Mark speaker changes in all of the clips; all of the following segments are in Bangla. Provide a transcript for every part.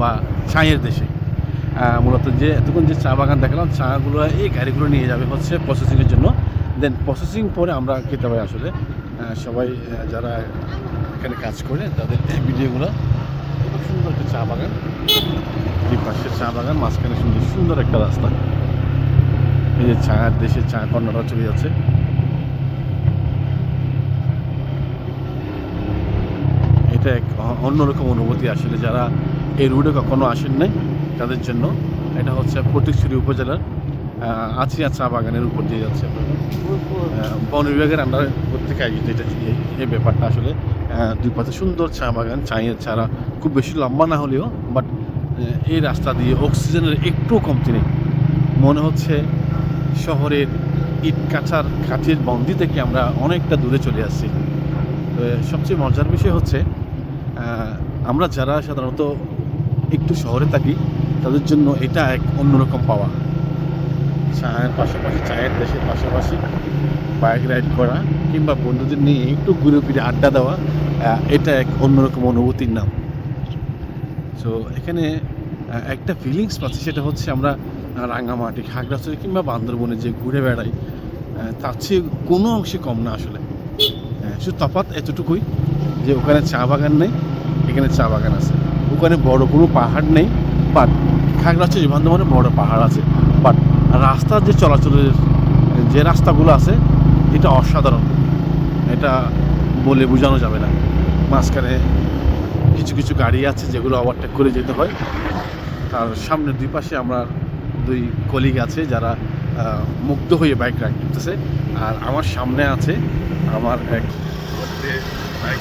Speaker 1: বা চায়ের দেশে। মূলত যে এতক্ষণ যে চা বাগান দেখালাম, চাগুলো এই গাড়িগুলো নিয়ে যাবে হচ্ছে প্রসেসিংয়ের জন্য। দেন প্রসেসিং পরে আমরা খেতে পাই আসলে। সবাই যারা এখানে কাজ করে, তাদের এই ভিডিওগুলো সুন্দর একটা চা বাগান। দুই পাশে চা বাগান, মাঝখানে সুন্দর সুন্দর একটা রাস্তা। এই যে চায়ের দেশে চা কর্নাররা চলে যাচ্ছে। এটা এক অন্যরকম অনুভূতি আসলে যারা এই রুটে কখনো আসেন নাই, তাদের জন্য এটা হচ্ছে ফটিকছড়ি উপজেলার আছিয়া চা বাগানের উপর দিয়ে যাচ্ছে। বন বিভাগের আন্ডারে প্রত্যেকে আয়োজিত এটা এই- ব্যাপারটা আসলে দুই পাশে সুন্দর চা বাগান, চায়ের চারা খুব বেশি লম্বা না হলেও বাট এই রাস্তা দিয়ে অক্সিজেনের একটু কমতি নেই। মনে হচ্ছে শহরের ইট কাঁচার কাঠের বন্দি থেকে আমরা অনেকটা দূরে চলে আসছি। সবচেয়ে মজার বিষয় হচ্ছে আমরা যারা সাধারণত একটু শহরে থাকি, তাদের জন্য এটা এক অন্যরকম পাওয়া। চায়ের পাশাপাশি, চায়ের দেশের পাশাপাশি বাইক রাইড করা কিংবা বন্ধুদের নিয়ে একটু ঘুরে ফিরে আড্ডা দেওয়া এটা এক অন্যরকম অনুভূতির নাম। সো এখানে একটা ফিলিংস পাচ্ছি, সেটা হচ্ছে আমরা রাঙামাটি, খাগড়াছড়ি কিংবা বান্দরবনে যে ঘুরে বেড়াই তার চেয়ে কোনো অংশে কম না আসলে। শুধু তফাৎ এতটুকুই যে ওখানে চা বাগান নেই, এখানে চা বাগান আছে। ওখানে বড় কোনো পাহাড় নেই বাট খাগড়া খাগড়াছড়ি বান্দরবনে বড় পাহাড় আছে বাট রাস্তার যে চলাচলের যে রাস্তাগুলো আছে, এটা অসাধারণ। এটা বলে বোঝানো যাবে না। মাঝখানে কিছু কিছু গাড়ি আছে যেগুলো ওভারটেক করে যেতে হয়। তার সামনে দুই পাশে আমরা দুই কলিগ আছে যারা মুগ্ধ হয়ে বাইক রাইড করতেছে। আর আমার সামনে আছে আমার এক বাইক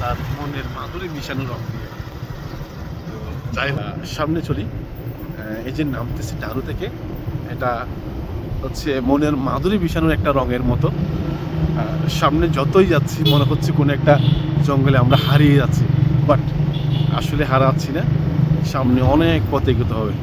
Speaker 1: তার মনের মাধুরী মিশানো রং দিয়ে। সামনে চলি। এই যে নামতেছে ডারু থেকে, এটা হচ্ছে মনের মাধুরী মিশানোর একটা রঙের মতো। সামনে যতই যাচ্ছি, মনে হচ্ছে কোনো একটা জঙ্গলে আমরা হারিয়ে যাচ্ছি। বাট আসলে হারাচ্ছি না। সামনে অনেক পথ এগোতে হবে।